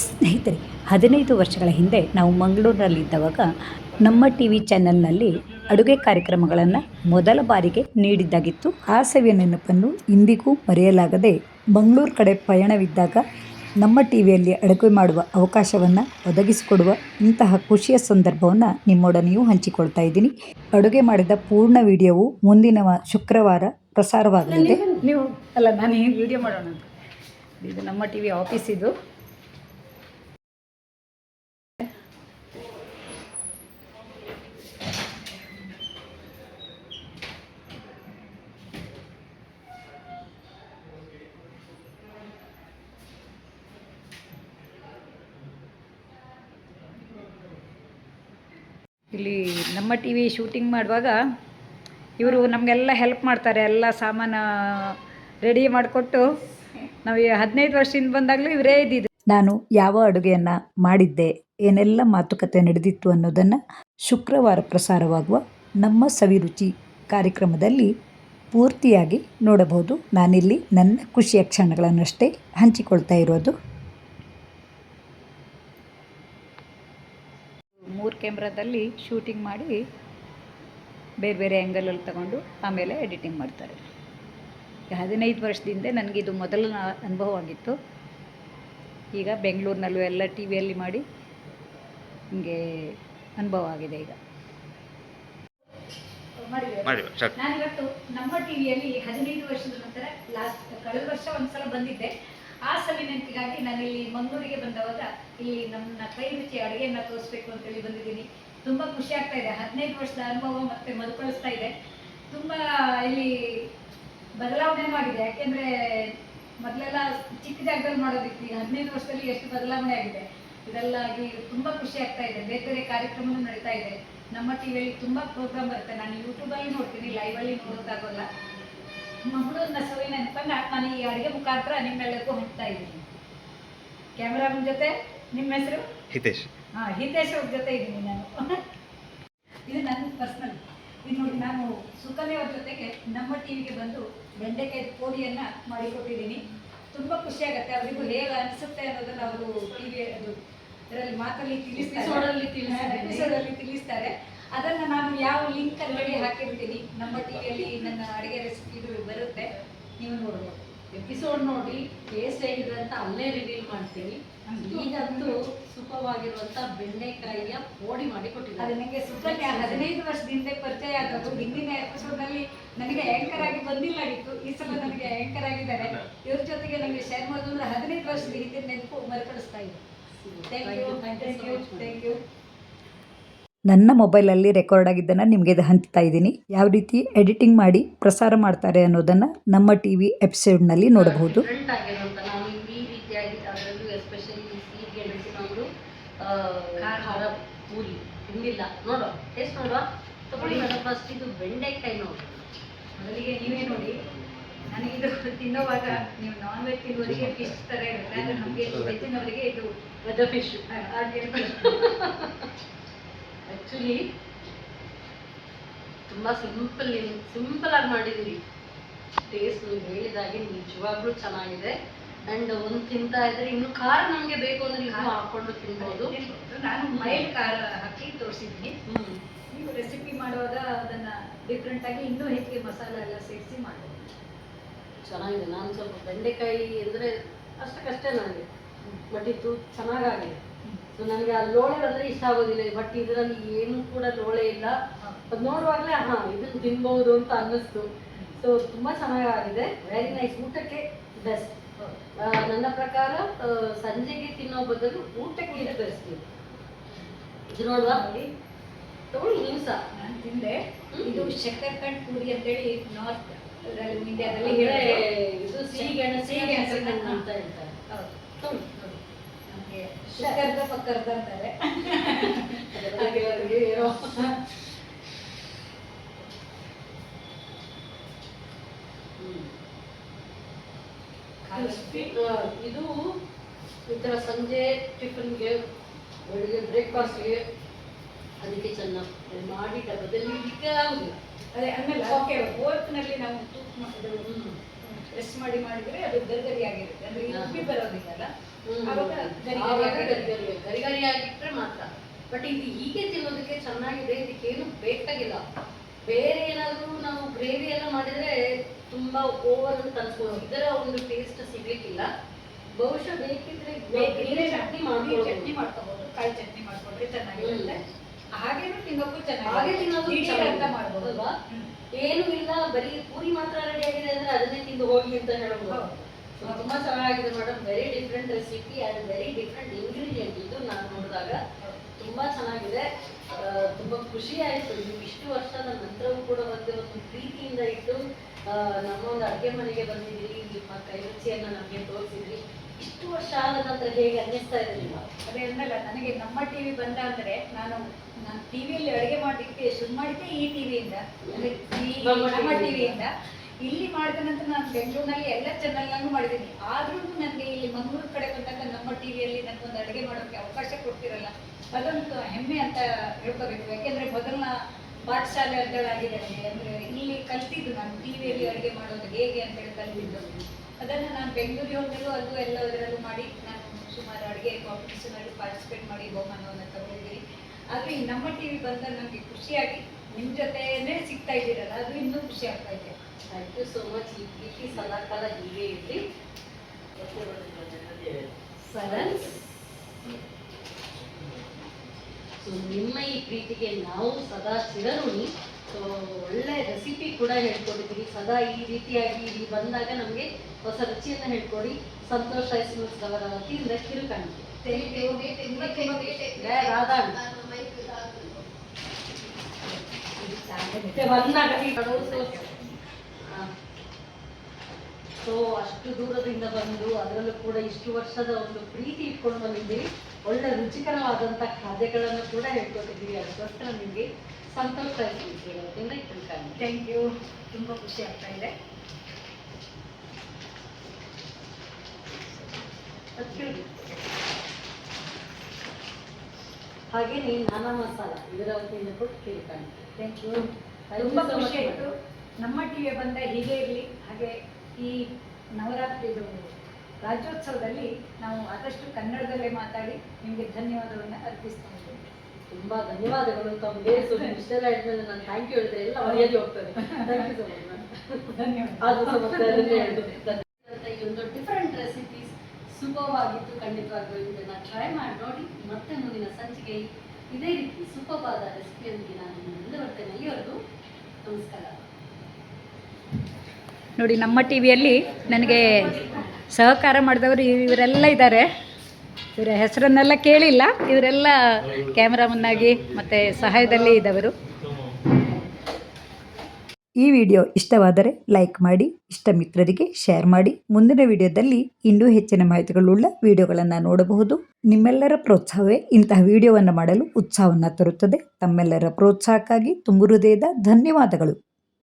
ಸ್ನೇಹಿತರೆ, ಹದಿನೈದು ವರ್ಷಗಳ ಹಿಂದೆ ನಾವು ಮಂಗಳೂರಿನಲ್ಲಿದ್ದವಾಗ ನಮ್ಮ ಟಿ ವಿ ಚಾನೆಲ್ನಲ್ಲಿ ಅಡುಗೆ ಕಾರ್ಯಕ್ರಮಗಳನ್ನು ಮೊದಲ ಬಾರಿಗೆ ನೀಡಿದ್ದಾಗಿತ್ತು. ಆ ಸವಿಯ ನೆನಪನ್ನು ಇಂದಿಗೂ ಮರೆಯಲಾಗದೆ ಮಂಗಳೂರು ಕಡೆ ಪಯಣವಿದ್ದಾಗ ನಮ್ಮ ಟಿ ವಿಯಲ್ಲಿ ಅಡುಗೆ ಮಾಡುವ ಅವಕಾಶವನ್ನು ಒದಗಿಸಿಕೊಡುವ ಇಂತಹ ಖುಷಿಯ ಸಂದರ್ಭವನ್ನು ನಿಮ್ಮೊಡನೆಯೂ ಹಂಚಿಕೊಳ್ತಾ ಇದ್ದೀನಿ. ಅಡುಗೆ ಮಾಡಿದ ಪೂರ್ಣ ವಿಡಿಯೋವು ಮುಂದಿನ ಶುಕ್ರವಾರ ಪ್ರಸಾರವಾಗಲಿದೆ. ನೀವು ಅಲ್ಲ, ನಾನು ಈ ವಿಡಿಯೋ ಮಾಡೋಣ ಇದು ನಮ್ಮ ಟಿ ವಿ ಆಫೀಸ್ ಇದು ಇಲ್ಲಿ ನಮ್ಮ ಟಿ ವಿ ಶೂಟಿಂಗ್ ಮಾಡುವಾಗ ಇವರು ನಮಗೆಲ್ಲ ಹೆಲ್ಪ್ ಮಾಡ್ತಾರೆ, ಎಲ್ಲ ಸಾಮಾನು ರೆಡಿ ಮಾಡಿಕೊಟ್ಟು. ನಾವು ಹದಿನೈದು ವರ್ಷದಿಂದ ಬಂದಾಗಲೂ ಇವರೇ ಇದ್ದಿದ್ದು. ನಾನು ಯಾವ ಅಡುಗೆಯನ್ನು ಮಾಡಿದ್ದೆ, ಏನೆಲ್ಲ ಮಾತುಕತೆ ನಡೆದಿತ್ತು ಅನ್ನೋದನ್ನು ಶುಕ್ರವಾರ ಪ್ರಸಾರವಾಗುವ ನಮ್ಮ ಸವಿರುಚಿ ಕಾರ್ಯಕ್ರಮದಲ್ಲಿ ಪೂರ್ತಿಯಾಗಿ ನೋಡಬಹುದು. ನಾನಿಲ್ಲಿ ನನ್ನ ಖುಷಿಯ ಕ್ಷಣಗಳನ್ನಷ್ಟೇ ಹಂಚಿಕೊಳ್ತಾ ಇರೋದು. ಮೂರು ಕ್ಯಾಮ್ರಾದಲ್ಲಿ ಶೂಟಿಂಗ್ ಮಾಡಿ ಬೇರೆ ಬೇರೆ ಆ್ಯಂಗಲಲ್ಲಿ ತಗೊಂಡು ಆಮೇಲೆ ಎಡಿಟಿಂಗ್ ಮಾಡ್ತಾರೆ. ಈಗ ಹದಿನೈದು ವರ್ಷದಿಂದ ಇದು ಮೊದಲ ಅನುಭವ ಆಗಿತ್ತು. ಈಗ ಬೆಂಗಳೂರಿನಲ್ಲೂ ಎಲ್ಲ ಟಿ ವಿಯಲ್ಲಿ ಮಾಡಿ ಹಿಂಗೆ ಅನುಭವ ಆಗಿದೆ ಈಗ. ನಾನಿವತ್ತು ನಮ್ಮ ಟಿವಿಯಲ್ಲಿ ಹದಿನೈದು ವರ್ಷದ ನಂತರ ಲಾಸ್ಟ್ ಕಳೆದ ವರ್ಷ ಒಂದ್ಸಲ ಬಂದಿದ್ದೆ. ಆ ಸಲ ನೆನಪಿಗಾಗಿ ನಾನಿಲ್ಲಿ ಮಂಗಳೂರಿಗೆ ಬಂದವಾಗ ಇಲ್ಲಿ ನನ್ನ ಕೈ ರುಚಿ ಅಡುಗೆಯನ್ನ ತೋರಿಸ್ಬೇಕು ಅಂತೇಳಿ ಬಂದಿದ್ದೀನಿ. ತುಂಬಾ ಖುಷಿ ಆಗ್ತಾ ಇದೆ. ಹದಿನೈದು ವರ್ಷದ ಅನುಭವ ಮತ್ತೆ ಮರುಕಳಿಸ್ತಾ ಇದೆ. ತುಂಬಾ ಇಲ್ಲಿ ಬದಲಾವಣೆ ಆಗಿದೆ ಯಾಕೆಂದ್ರೆ ಮೊದಲೆಲ್ಲ ಚಿಕ್ಕ ಜಾಗದಲ್ಲಿ ಮಾಡೋದಿತ್ತು ಹದಿನೈದು ವರ್ಷದಲ್ಲಿ ಎಷ್ಟು ಬದಲಾವಣೆ ಆಗಿದೆ. ಇದೆಲ್ಲ ಆಗಿ ತುಂಬಾ ಖುಷಿ ಆಗ್ತಾ ಇದೆ. ಬೇರೆ ಬೇರೆ ಕಾರ್ಯಕ್ರಮಗಳು ನಡೀತಾ ಇದೆ. ನಮ್ಮ ಟಿವಿಯಲ್ಲಿ ತುಂಬಾ ಪ್ರೋಗ್ರಾಮ್ ಬರುತ್ತೆ. ನಾನು ಯೂಟ್ಯೂಬಲ್ಲಿ ನೋಡ್ತೀನಿ. ಲೈವಲ್ಲಿ ನೋಡೋದಾಗೋಲ್ಲ ಮಂಗಳೂರಿನ ಸವಿನ ನೆನಪನ್ನ ನಾನು ಈ ಅಡುಗೆ ಮುಖಾಂತರ ನಿಮ್ಮೆಲ್ಲಕ್ಕೂ ಹಂಚ್ತಾ ಇದ್ದೀನಿ. ಕ್ಯಾಮ್ರಾಮನ್ ಜೊತೆ ನಿಮ್ಮ ಹೆಸರು? ಹಿತೇಶ್. ಹಾ ಹಿತೇಶ್ ಅವ್ರ ಜೊತೆ ಇದ್ದೀನಿ ನಾನು. ಇದು ನನ್ನ ಪರ್ಸ್ನಲ್ ಇದು ನೋಡಿ ನಾನು ಸುಕನ್ಯ ಅವ್ರ ಜೊತೆಗೆ ನಮ್ಮ ಟಿವಿಗೆ ಬಂದು ಬೆಂಡೆಕಾಯಿ ಪೋಡಿಯನ್ನ ಮಾಡಿಕೊಟ್ಟಿದ್ದೀನಿ. ತುಂಬಾ ಖುಷಿ ಆಗುತ್ತೆ ಅವರಿಗೂ ಹೇಗೆ ಅನಿಸುತ್ತೆ ಅನ್ನೋದನ್ನ ಅವರು ಟಿವಿ ಅದು ಇದರಲ್ಲಿ ಮಾತಲ್ಲಿ ತಿಳಿಸ್ತಾರೆ. ತಿಳಿಸ್ತಾರೆ. ಅದನ್ನ ನಾನು ಯಾವ ಲಿಂಕ್ ಅಲ್ಲಿ ಹಾಕಿರ್ತೀನಿ ನಮ್ಮ ಟಿವಿಯಲ್ಲಿ ನನ್ನ ಅಡುಗೆ ರೆಸಿಪಿ ಬರುತ್ತೆ ನೀವು ನೋಡ್ಬೋದು. ಎಪಿಸೋಡ್ ನೋಡಿ ಟೇಸ್ಟ್ ಹೇಗಿದೆ ಅಂತ ಅಲ್ಲೇ ರಿವೀಲ್ ಮಾಡ್ತೀನಿ ಈಗಂತೂ ಸುಖವಾಗಿರುವಂತ ಬೆಂಡೆಕಾಯಿಯ ಪೋಡಿ ಮಾಡಿ ಅದು ಕೊಟ್ಟಿದ್ದಾರೆ ನನಗೆ ಸುಖಕ್ಕೆ ಹದಿನೈದು ವರ್ಷದಿಂದ ಪರಿಚಯ ಆದದ್ದು. ಹಿಂದಿನ ಎಪಿಸೋಡ್ನಲ್ಲಿ ನನಗೆ ಆಂಕರ್ ಆಗಿ ಬಂದಿಲ್ಲ ಆಗಿತ್ತು ಈ ಸಲ ನನಗೆ ಆಂಕರ್ ಆಗಿದ್ದಾರೆ. ಇವ್ರ ಜೊತೆಗೆ ನನಗೆ ಶೇರ್ ಮಾಡೋದು ಅಂದ್ರೆ ಹದಿನೈದು ವರ್ಷದ ಹಿಂದಿನ ನೆನಪು ಮರುಕಳಿಸ್ತಾ ಇದೆ. Thank you thank you thank you ನನ್ನ ಮೊಬೈಲಲ್ಲಿ ರೆಕಾರ್ಡ್ ಆಗಿದ್ದನ್ನು ನಿಮಗೆ ಹಂಚ್ತಾ ಇದ್ದೀನಿ. ಯಾವ ರೀತಿ ಎಡಿಟಿಂಗ್ ಮಾಡಿ ಪ್ರಸಾರ ಮಾಡ್ತಾರೆ ಅನ್ನೋದನ್ನು ನಮ್ಮ ಟಿ ವಿ ಎಪಿಸೋಡ್ನಲ್ಲಿ ನೋಡಬಹುದು. ಡಿಫ್ರೆಂಟ್ ಆಗಿರುವಂತ ನಾವು ಈ ರೀತಿಯಾಗಿ ಅದರಲ್ಲೂ ಎಸ್ಪೆಷಲಿ ಸಿಹಿ ಗೆಣಸಿನವರು ಖಾರ ಪೂರಿ. ತಿಂದಿಲ್ಲ. ನೋಡುವ ಟೇಸ್ಟ್ ನೋಡುವ? ತಗೊಳ್ಳಿ ಮೇಡಮ್ ಇದು ಬೆಂಡೆಕಾಯಿ ನೋಡಿ. ಮೊದಲಿಗೆ ನೀವೇ ನೋಡಿ. ನನಗೆ ಇದು ತಿನ್ನೋವಾಗ ನೀವು ನಾನ್ ವೆಜ್ ತಿನ್ನುವರಿಗೆ ಫಿಶ್ ತರ ಇರುತ್ತೆ. ಆದರೆ ನಮಗೆ ವೆಜ್ಜಿನವರಿಗೆ ಇದು ವೆದ ಫಿಶ್ ಹಾಗೆ ಆ್ಯಕ್ಚುಲಿ ತುಂಬ ಸಿಂಪಲ್ ಸಿಂಪಲ್ ಆಗಿ ಮಾಡಿದ್ದೀರಿ ಟೇಸ್ಟ್ ನೀವು ಹೇಳಿದಾಗೆ ನಿಜವಾಗ್ಲೂ ಚೆನ್ನಾಗಿದೆ. ಆ್ಯಂಡ್ ಒಂದು ತಿಂತಾ ಇದ್ರೆ ಇನ್ನು ಖಾರ ನಮಗೆ ಬೇಕು ಅಂದ್ರೆ ಇನ್ನೂ ಹಾಕೊಂಡು ತಿನ್ಬೋದು. ನಾನು ಮೈಲ್ ಖಾರ ಹಾಕಿ ತೋರಿಸಿದ್ದೀನಿ. ನೀವು ರೆಸಿಪಿ ಮಾಡುವಾಗ ಅದನ್ನ ಡಿಫ್ರೆಂಟಾಗಿ ಇನ್ನೂ ಹೆಚ್ಚಿಗೆ ಮಸಾಲೆ ಎಲ್ಲ ಸೇರಿಸಿ ಮಾಡ್ಬೋದು. ಚೆನ್ನಾಗಿದೆ. ನಾನು ಸ್ವಲ್ಪ ಬೆಂಡೆಕಾಯಿ ಅಂದರೆ ಅಷ್ಟಕ್ಕಷ್ಟೇ ನನಗೆ. ಬಟ್ ಇದು ಚೆನ್ನಾಗಾಗಿದೆ. ಸೊ ನನಗೆ ಆ ಲೋಳೆ ಅಂದ್ರೆ ಇಷ್ಟ ಆಗೋದಿಲ್ಲ. ಬಟ್ ಇದರಲ್ಲಿ ಏನೂ ಕೂಡ ಲೋಳೆ ಇಲ್ಲ. ಅದು ನೋಡುವಾಗಲೇ ಹಾಂ ಇದನ್ನು ತಿನ್ಬಹುದು ಅಂತ ಅನ್ನಿಸ್ತು. ಸೊ ತುಂಬಾ ಚೆನ್ನಾಗಾಗಿದೆ. ವೆರಿ ನೈಸ್ ಊಟಕ್ಕೆ ಬೆಸ್ಟ್ ನನ್ನ ಪ್ರಕಾರ ಸಂಜೆಗೆ ತಿನ್ನೋ ಬದಲು ಊಟಕ್ಕೆ ಇದು ಬೆಸ್ಟ್ ಇದು ನೋಡುವ. ನೋಡಿ. ತಗೊಳ್ಳಿ ನೀವು ಸಹ. ನಾನು ತಿಂದೆ. ಇದು ಶಕ್ಕರ್ಕಂಡ್ ಪೂರಿ ಅಂತೇಳಿ ನಾರ್ತ್ ಇಂಡಿಯಾದಲ್ಲಿ ಇದು ಸಿಹಿ ಅಂತ ಹೇಳ್ತಾರೆ. ಹೌದು. ತಗೊಳ್ಳಿ. ಶಕ್ಕರ್ದ ಪಕ್ಕರ್ದ ಅಂತಾರೆ. ಹಾಗೆ ಇರೋ ಇದು ಈ ಥರ ಸಂಜೆ ಟಿಫನ್ಗೆ ಬೆಳಿಗ್ಗೆ ಬ್ರೇಕ್ಫಾಸ್ಟ್ಗೆ ಅದಕ್ಕೆ ಚೆನ್ನಾಗಿ ಮಾಡಿ ಡಬ್ಬದಲ್ಲಿ ಇಡ್ಲಿಕ್ಕೆ ಆಗುದಿಲ್ಲ. ಅದೇ ಆಮೇಲೆ ಓಕೆ ನಲ್ಲಿ ನಾವು ತೂಕ ಮಾಡಿದ್ರು ಪ್ರೆಸ್ ಮಾಡಿ ಮಾಡಿದ್ರೆ ಅದು ಗರಿಗರಿಯಾಗಿರುತ್ತೆ ಅಂದ್ರೆ ಈ ಬರೋದಿಲ್ಲ ಬರೋದಿಲ್ಲಲ್ಲ? ಅವಾಗ ಗರಿ ಆವಾಗ ಗರಿ ಗರಿ ಗರಿ ಗರಿ ಗರಿ ಆಗಿಟ್ರೆ ಮಾತ್ರ. ಬಟ್ ಇದು ಹೀಗೆ ತಿನ್ನೋದಕ್ಕೆ ಚೆನ್ನಾಗಿದೆ ಇದಕ್ಕೆ ಇದಕ್ಕೇನು ಬೇಕಾಗಿಲ್ಲ. ಬೇರೆ ಏನಾದರೂ ನಾವು ಗ್ರೇವಿ ಎಲ್ಲ ಮಾಡಿದ್ರೆ ತುಂಬಾ ಓವರ್ ಅಂತ ಅನ್ಸ್ಬೋದು. ಇದರ ಒಂದು ಟೇಸ್ಟ್ ಸಿಗ್ಲಿಕ್ಕಿಲ್ಲ. ಬಹುಶಃ ಬೇಕಿದ್ರೆ ಚಟ್ನಿ ಮಾಡಿ ಚಟ್ನಿ ಮಾಡ್ಕೋಬಹುದು ಕಾಯಿ ಚಟ್ನಿ ಮಾಡ್ಕೊಂಡ್ರೆ ಚೆನ್ನಾಗಿರುತ್ತೆ. ಹಾಗೇನು ತಿನ್ನೋಕ್ಕೂ ಚೆನ್ನಾಗಿ ಹಾಗೆ ತಿನ್ನೋದು ಅಂತ. ಮಾಡ್ಬೋದು. ಅಲ್ವಾ? ಏನು ಇಲ್ಲ ಬರೀ ಪೂರಿ ಮಾತ್ರ ರೆಡಿ ಆಗಿದೆ ಅಂದ್ರೆ ಅದನ್ನೇ ತಿಂದು ಹೋಗಿ ಅಂತ ಹೇಳ್ಬೋದು ತುಂಬಾ ಚೆನ್ನಾಗಿದೆ madam very different recipe and very different ingredient ಇದು ನಾನು ನೋಡಿದಾಗ. ತುಂಬಾ ಚೆನ್ನಾಗಿದೆ. ತುಂಬಾ ಖುಷಿ ಆಯ್ತು ನೀವು ಇಷ್ಟು ವರ್ಷದ ನಂತರವೂ ಕೂಡ ಒಂದು ಒಂದು ಪ್ರೀತಿಯಿಂದ ಇಟ್ಟು ನಮ್ಮ ಒಂದು ಅಡುಗೆ ಮನೆಗೆ ಬಂದಿದ್ದೀರಿ. ನಿಮ್ಮ ಕೈ ರುಚಿಯನ್ನ ನಮಗೆ ತೋರಿಸಿದ್ರಿ. ಇಷ್ಟು ವರ್ಷ ಆದ ನಂತರ ಹೇಗೆ ಅನ್ನಿಸ್ತಾ ಇರಲಿಲ್ಲ ಅದೇ ಅಂದಲ್ಲ ನನಗೆ ನಮ್ಮ ಟಿವಿ ಬಂದ ಅಂದ್ರೆ ನಾನು ನಾನು ಟಿವಿಯಲ್ಲಿ ಅಡುಗೆ ಮಾಡಲಿಕ್ಕೆ ಶುರು ಮಾಡಿದ್ದೆ ಈ ಟಿವಿಯಿಂದ ಅಂದ್ರೆ ಈ ನಮ್ಮ ಟಿ ವಿಯಿಂದ ಯಿಂದ. ಇಲ್ಲಿ ಮಾಡಿದ ನಂತರ ನಾನು ಬೆಂಗಳೂರಿನಲ್ಲಿ ಎಲ್ಲ ಚಾನಲ್ನಲ್ಲೂ ಮಾಡಿದ್ದೀನಿ. ಆದ್ರೂ ನನಗೆ ಇಲ್ಲಿ ಮಂಗಳೂರು ಕಡೆ ಬಂದಾಗ ನಮ್ಮ ಟಿವಿಯಲ್ಲಿ ನನಗೊಂದು ಅಡುಗೆ ಮಾಡೋಕ್ಕೆ ಅವಕಾಶ ಕೊಡ್ತಿರಲ್ಲ. ಅದೊಂದು ಹೆಮ್ಮೆ ಅಂತ ಹೇಳ್ಕೋಬೇಕು. ಯಾಕೆಂದ್ರೆ ಮೊದಲನ ಪಾಠಶಾಲೆ ಆಗಿದೆ ನನಗೆ. ಅಂದ್ರೆ ಇಲ್ಲಿ ಕಲ್ತಿದ್ದು ನಾನು. ಟಿವಿಯಲ್ಲಿ ಅಡುಗೆ ಮಾಡೋದು ಹೇಗೆ ಅಂತ ಹೇಳಿ ಕಲ್ತಿದ್ದು. ಅದನ್ನು ನಾನು ಬೆಂಗಳೂರಿಗೆ ಹೋಗಲು ಅದು ಎಲ್ಲ ಎಲ್ಲದರಲ್ಲೂ ಮಾಡಿ ನಾನು ಸುಮಾರು ಅಡುಗೆ ಕಾಂಪಿಟೇಷನಲ್ಲಿ ಪಾರ್ಟಿಸಿಪೇಟ್ ಮಾಡಿ ಬಹುಮಾನವನ್ನು ತಗೊಂಡಿದ್ದೀನಿ. ಆದರೆ ಈ ನಮ್ಮ ಟಿ ವಿ ಬಂದಾಗ ನನಗೆ ಖುಷಿಯಾಗಿ ನಿಮ್ಮ ಜೊತೆನೇ ಸಿಗ್ತಾ ಇದ್ದೀರಲ್ಲ ಅದು ಇನ್ನೂ ಖುಷಿ ಆಗ್ತಾ ಇದೆ. ಥ್ಯಾಂಕ್ ಯು ಸೋ ಮಚ್ ಈ ಪ್ರೀತಿ ಸದಾಕಾಲ ಹೀಗೆ ಇರಲಿ. ಸರನ್ಸ್ ಸೊ ನಿಮ್ಮ ಈ ಪ್ರೀತಿಗೆ ನಾವು ಸದಾ ಚಿರಋಣಿ ಸೊ ಒಳ್ಳೆ ರೆಸಿಪಿ ಕೂಡ ಹೇಳ್ಕೊಡಿದ್ದೀವಿ ಸದಾ ಈ ರೀತಿಯಾಗಿ ಇಲ್ಲಿ ಬಂದಾಗ ನಮಗೆ ಹೊಸ ರುಚಿಯನ್ನು ಹೇಳ್ಕೊಡಿ. ಸಂತೋಷ ಎಸ್ಮಸ್ ಅವರ ವತಿಯಿಂದ ಕಿರುಕಾಣಿಕೆ ಜಯ ರಾಧಾ ಸೊ ಅಷ್ಟು ದೂರದಿಂದ ಬಂದು ಅದರಲ್ಲೂ ಕೂಡ ಇಷ್ಟು ವರ್ಷದ ಒಂದು ಪ್ರೀತಿ ಇಟ್ಕೊಂಡು ಬಂದಿದ್ದೀವಿ ಒಳ್ಳೆ ರುಚಿಕರವಾದಂಥ ಖಾದ್ಯಗಳನ್ನು ಕೂಡ ಹೇಳ್ಕೊಟ್ಟಿದ್ದೀವಿ. ಅದಕ್ಕೋಸ್ಕರ ನಿಮಗೆ ಸಂತೋಷ ಆಯ್ತು ಇವತ್ತಿಂದ ಇಟ್ಕೊಂಡು ಥ್ಯಾಂಕ್ ಯು ತುಂಬ ಖುಷಿ ಆಗ್ತಾ ಇದೆ. ಹಾಗೇನೆ ನಾನಾ ಮಸಾಲ ಇದರ ವತಿಯಿಂದ ಕೊಟ್ಟು ಕೇಳ್ತಾನೆ ಥ್ಯಾಂಕ್ ಯು ತುಂಬ ಖುಷಿ ಆಯಿತು. ನಮ್ಮ ಟಿವಿ ಬಂದ ಹೀಗೆ ಇರಲಿ. ಹಾಗೆ ಈ ನವರಾತ್ರಿ ಇದು ರಾಜ್ಯೋತ್ಸವದಲ್ಲಿ ನಾವು ಆದಷ್ಟು ಕನ್ನಡದಲ್ಲೇ ಮಾತಾಡಿ ನಿಮಗೆ ಧನ್ಯವಾದವನ್ನು ಅರ್ಪಿಸ್ತಾ ಇದ್ದೇವೆ ತುಂಬಾ ಧನ್ಯವಾದಗಳು. ತಮಗೆ ಇಷ್ಟೆಲ್ಲ ನಾನು ಥ್ಯಾಂಕ್ ಯು ಹೇಳಿದ್ರೆ ಎಲ್ಲ ಮರ್ಯಾದೆ ಹೋಗ್ತದೆ ಥ್ಯಾಂಕ್ ಯು ಸೊ ಮಚ್ ಧನ್ಯವಾದ. ಅದು ಸಮಸ್ಯೆ ಅದನ್ನೇ ಹೇಳ್ಬೇಕು. ಈ ಒಂದು ಡಿಫರೆಂಟ್ ರೆಸಿಪೀಸ್ ಸೂಪರ್ ಆಗಿತ್ತು ಖಂಡಿತವಾಗ್ಲೂ ಇದನ್ನ ಟ್ರೈ ಮಾಡಿ ನೋಡಿ. ಮತ್ತೆ ಮುಂದಿನ ಸಂಚಿಕೆ ಇದೇ ರೀತಿ ಸೂಪರ್ ಆದ ರೆಸಿಪಿಯೊಂದಿಗೆ ನಾನು ಮುಂದೆ ಬರ್ತೇನೆ ಅಲ್ಲಿವರೆಗೂ ನಮಸ್ಕಾರ. ನೋಡಿ ನಮ್ಮ ಟಿವಿಯಲ್ಲಿ ನನಗೆ ಸಹಕಾರ ಮಾಡಿದವರು ಇವರೆಲ್ಲ ಇದ್ದಾರೆ. ಇವರ ಹೆಸರನ್ನೆಲ್ಲ ಕೇಳಿಲ್ಲ. ಇವರೆಲ್ಲ ಕ್ಯಾಮ್ರಾಮನ್ನಾಗಿ ಮತ್ತು ಸಹಾಯದಲ್ಲಿ ಇದ್ದವರು. ಈ ವಿಡಿಯೋ ಇಷ್ಟವಾದರೆ ಲೈಕ್ ಮಾಡಿ ಇಷ್ಟ ಮಿತ್ರರಿಗೆ ಶೇರ್ ಮಾಡಿ. ಮುಂದಿನ ವಿಡಿಯೋದಲ್ಲಿ ಇನ್ನೂ ಹೆಚ್ಚಿನ ಮಾಹಿತಿಗಳುಳ್ಳ ವಿಡಿಯೋಗಳನ್ನು ನೋಡಬಹುದು. ನಿಮ್ಮೆಲ್ಲರ ಪ್ರೋತ್ಸಾಹವೇ ಇಂತಹ ವಿಡಿಯೋವನ್ನು ಮಾಡಲು ಉತ್ಸಾಹವನ್ನು ತರುತ್ತದೆ. ತಮ್ಮೆಲ್ಲರ ಪ್ರೋತ್ಸಾಹಕ್ಕಾಗಿ ತುಂಬು ಹೃದಯದ ಧನ್ಯವಾದಗಳು.